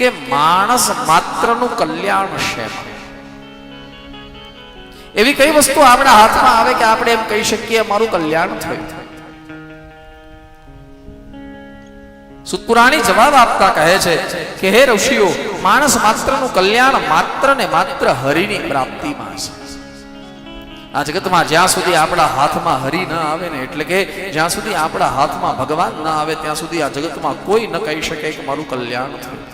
કે માણસ માત્રનું કલ્યાણ છે. એવી કઈ વસ્તુ આપણા હાથમાં આવે કે આપણે એમ કહી શકીએ મારું કલ્યાણ થયું. સુતપુરાણી જવાબ આપતા કહે છે કે, હે ઋષિઓ, માણસ માત્રનું કલ્યાણ માત્ર ને માત્ર હરિની પ્રાપ્તિમાં છે. આ જગતમાં જ્યાં સુધી આપણા હાથમાં હરિ ન આવે ને, એટલે કે જ્યાં સુધી આપણા હાથમાં ભગવાન ન આવે, ત્યાં સુધી આ જગતમાં કોઈ ન કહી શકે કે, મારું કલ્યાણ થયું?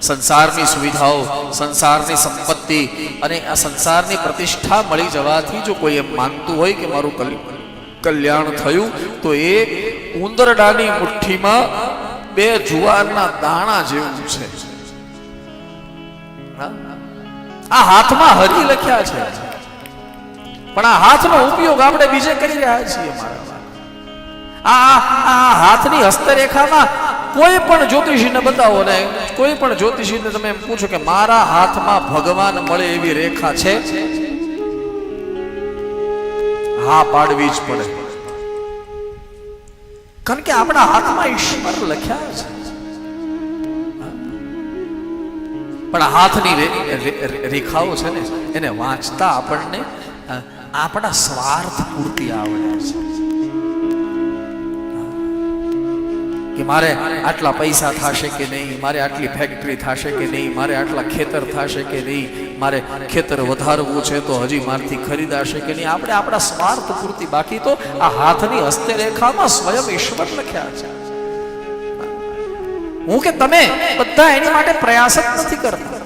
સંસારની સુવિધાઓ, સંસારની સંપત્તિ અને આ સંસારની પ્રતિષ્ઠા મળી જવાથી જો કોઈ એમ માનતું હોય કે મારું કલ્યાણ થયું, તો એ ઉંદરડાની મુઠ્ઠીમાં બે જુવારના દાણા જેવું છે. આ હાથમાં હરી લખ્યા છે. પણ આ હાથનો ઉપયોગ આપણે બીજે કરી રહ્યા છીએ આ હાથની હસ્તરેખામાં કોઈ પણ જ્યોતિષીને બતાવો ને, કોઈ પણ જ્યોતિષીને તમે એમ પૂછો કે મારા હાથમાં ભગવાન મળે એવી રેખા છે? હા, પાડવી જ પડે. કારણ કે આપણા હાથમાં ઈશ્વર લખ્યા છે. પણ હાથની રેખાઓ છે ને, એને વાંચતા આપણને આપણા સ્વાર્થ પૂરતી આવડે છે. કે મારે આટલા પૈસા થશે કે નહીં? મારે આટલી ફેક્ટરી થશે કે નહીં? મારે આટલા ખેતર થશે કે નહીં? મારે ખેતર વધારવું છે તો હજી મારથી ખરીદાશે કે નહીં? આપણે આપણા સ્વાર્થ પૂરતી બાકી તો આ હાથની હસ્તરેખામાં સ્વયં ઈશ્વર લખ્યા છે. હું કે તમે બધા એની માટે પ્રયાસ જ નથી કરતા.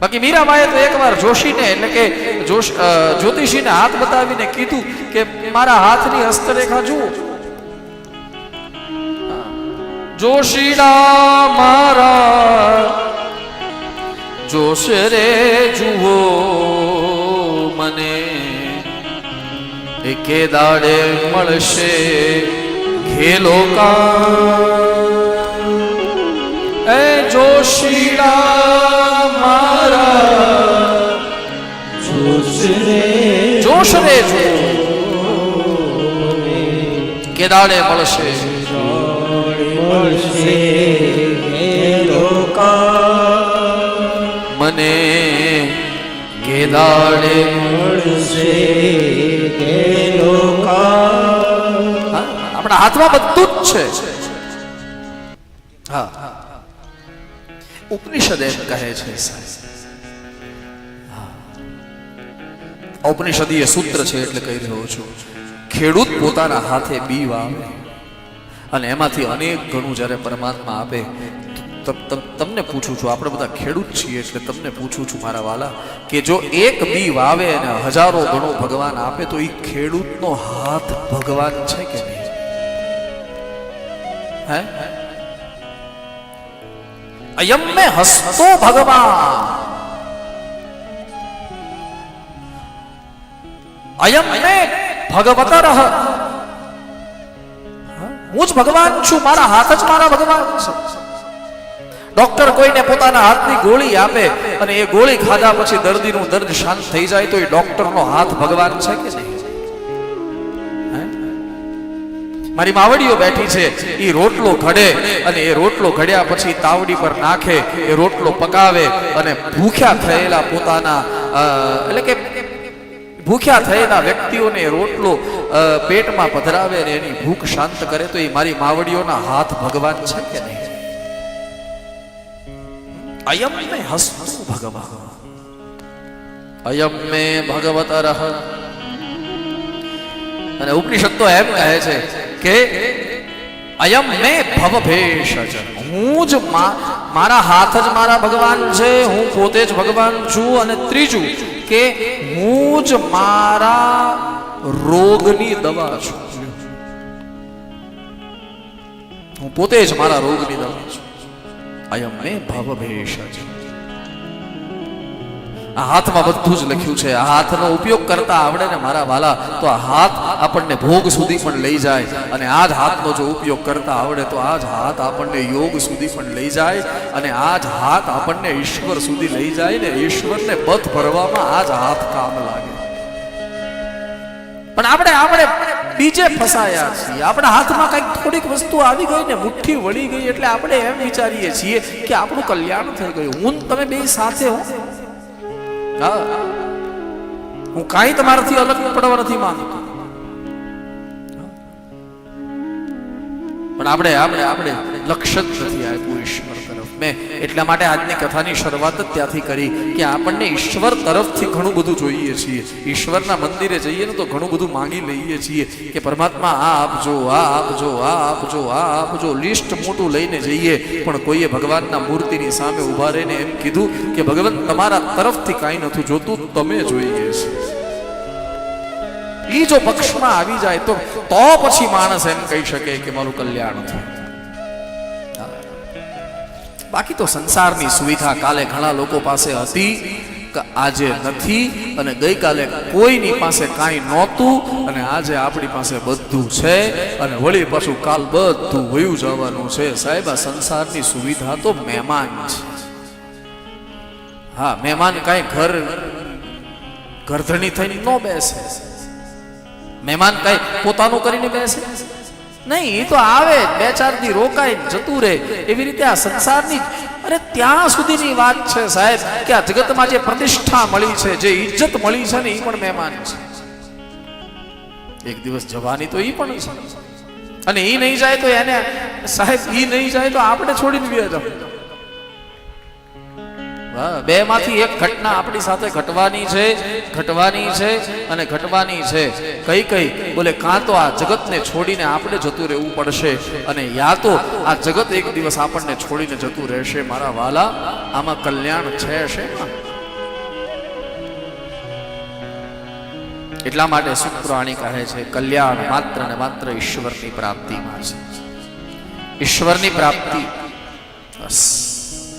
બાકી મીરાબાઈએ તો એકવાર જોશીને, એટલે કે જોશ જ્યોતિષીને હાથ બતાવીને કીધું કે મારા હાથની હસ્તરેખા જુઓ. જોશીડા મારા જોશ રે જુઓ મને એકે દાડે મળશે ખેલો કા એ જોશીડા મારા જોશ રે જુઓ કે દાડે મળશે મને ગેદાડે હા, આપણા હાથમાં બધું જ છે. હા. ઉપનિષદ એમ કહે છે હા. ઔપનિષદીય સૂત્ર છે એટલે કહી રહ્યો છું. ખેડૂત પોતાના હાથે બી વાવે અને એમાંથી અનેક ઘણું જ્યારે પરમાત્મા આપે તમને પૂછું છું, આપણે બધા ખેડૂત છીએ એટલે તમને પૂછું છું મારા વાલા, કે જો એક બી વાવે અને હજારો ગણો ભગવાન આપે, તો એ ખેડૂતનો હાથ ભગવાન છે કે નહીં? હે? અયમ મે હસતો ભગવાન. અયમ મે ભગવતર. હું જ ભગવાન છું, મારા હાથ જ મારા ભગવાન છે. ડોક્ટર કોઈને પોતાના હાથની ગોળી આપે અને એ ગોળી ખાધા પછી દર્દીનું દર્દ શાંત થઈ જાય તો એ ડોક્ટરનો હાથ ભગવાન છે કે નહીં? મારી માવડીઓ બેઠી છે એ રોટલો ઘડે અને એ રોટલો ઘડ્યા પછી તાવડી પર નાખે, એ રોટલો પકાવે અને ભૂખ્યા થયેલા પોતાના એટલે કે ભૂખ્યા થયેલા વ્યક્તિઓને રોટલો પેટમાં પધરાવે અને એની ભૂખ શાંત કરે તો એ મારી માવડીઓના હાથ ભગવાન છે કે નહીં? અયમ મે હસ્તુ ભગવાન અયમ મે ભગવતર અને ઉપનિષદ તો એમ કહે છે કે અયમ મે ભવભેષજ. હું જ મારા હાથ જ મારા ભગવાન છે હું પોતે જ ભગવાન છું અને ત્રીજું કે હું જ મારા રોગની દવા છું. હું પોતે જ મારા રોગની દવા છું. અયમ મે ભવભેષજ. આ હાથમાં બધું જ લખ્યું છે. આ હાથનો ઉપયોગ કરતા આવડે ને મારા વાલા, તો આ હાથ આપણને ભોગ સુધી પણ લઈ જાય અને આ જ હાથનો જો ઉપયોગ કરતા આવડે, તો આ જ હાથ આપણને યોગ સુધી પણ લઈ જાય અને આ જ હાથ આપણને ઈશ્વર સુધી લઈ જાય ને ઈશ્વરને બધ ભરવામાં આ જ હાથ કામ લાગે. પણ આપણે આપણે બીજે ફસાયા છીએ. આપણા હાથમાં કંઈક થોડીક વસ્તુ આવી ગઈ ને મુઠ્ઠી વળી ગઈ એટલે આપણે એમ વિચારીએ છીએ કે આપણું કલ્યાણ થઈ ગયું. હું તમે બે સાથે હો. હા. કાંઈ તમારાથી અલગ પડવા નથી માંગતો. પણ આપણે આપણે આપણે લક્ષ્ય જ નથી આપ્યું ઈશ્વર એટલા માટે આજની કથાની શરૂઆત જ ત્યાંથી કરી કે આપણને ઈશ્વર તરફથી ઘણું બધું જોઈએ છીએ. ઈશ્વરના મંદિરે જઈએ ને તો ઘણું બધું માંગી લઈએ છીએ કે પરમાત્મા આ આપજો આ આપજો આ આપજો આ આપજો લિસ્ટ મોટું લઈને જઈએ. પણ કોઈએ ભગવાનના મૂર્તિની સામે ઊભા રહીને એમ કીધું કે ભગવાન, તમારા તરફથી કાંઈ નથી જોતું, તમે જોઈએ છે એ જો પક્ષમાં આવી જાય તો તો પછી માણસ એમ કહી શકે કે મારું કલ્યાણ થયું. બાકી તો સંસારની સુવિધા કાલે ઘણા લોકો પાસે હતી આજે નથી અને ગઈકાલે કોઈની પાસે કાંઈ નહોતું અને આજે આપણી પાસે બધું છે અને વળી પાછું કાલ બધું વયું જવાનું છે. સાહેબ, આ સંસારની સુવિધા તો મહેમાન છે. હા, મહેમાન કાંઈ ઘર, ઘરધણી થઈને ન બેસે. મહેમાન કાંઈ પોતાનું કરીને બેસે. નહીં એ તો આવે. બે ચાર દી રોકાય જતું રહે. એવી રીતે આ સંસારની અરે ત્યાં સુધીની વાત છે સાહેબ કે આ જગતમાં જે પ્રતિષ્ઠા મળી છે, જે ઇજ્જત મળી છે ને એ પણ મહેમાન છે. એક દિવસ જવાની તો એ પણ છે. અને એ નહીં જાય તો એને સાહેબ એ નહીં જાય તો આપણે છોડીને બે જાવ બે માંથી એક ઘટના આપણી સાથે ઘટવાની છે ઘટવાની છે અને ઘટવાની છે. કઈ કઈ? બોલે, કાં તો આ જગતને છોડીને આપણે જતું રહેવું પડશે અને યા તો આ જગત એક દિવસ આપણને છોડીને જતું રહેશે, મારા વાલા. આમાં કલ્યાણ છે શેમાં? એટલા માટે શુક્રાણી કહે છે, કલ્યાણ માત્ર ને માત્ર ઈશ્વરની પ્રાપ્તિમાં છે. ઈશ્વરની પ્રાપ્તિ. બસ.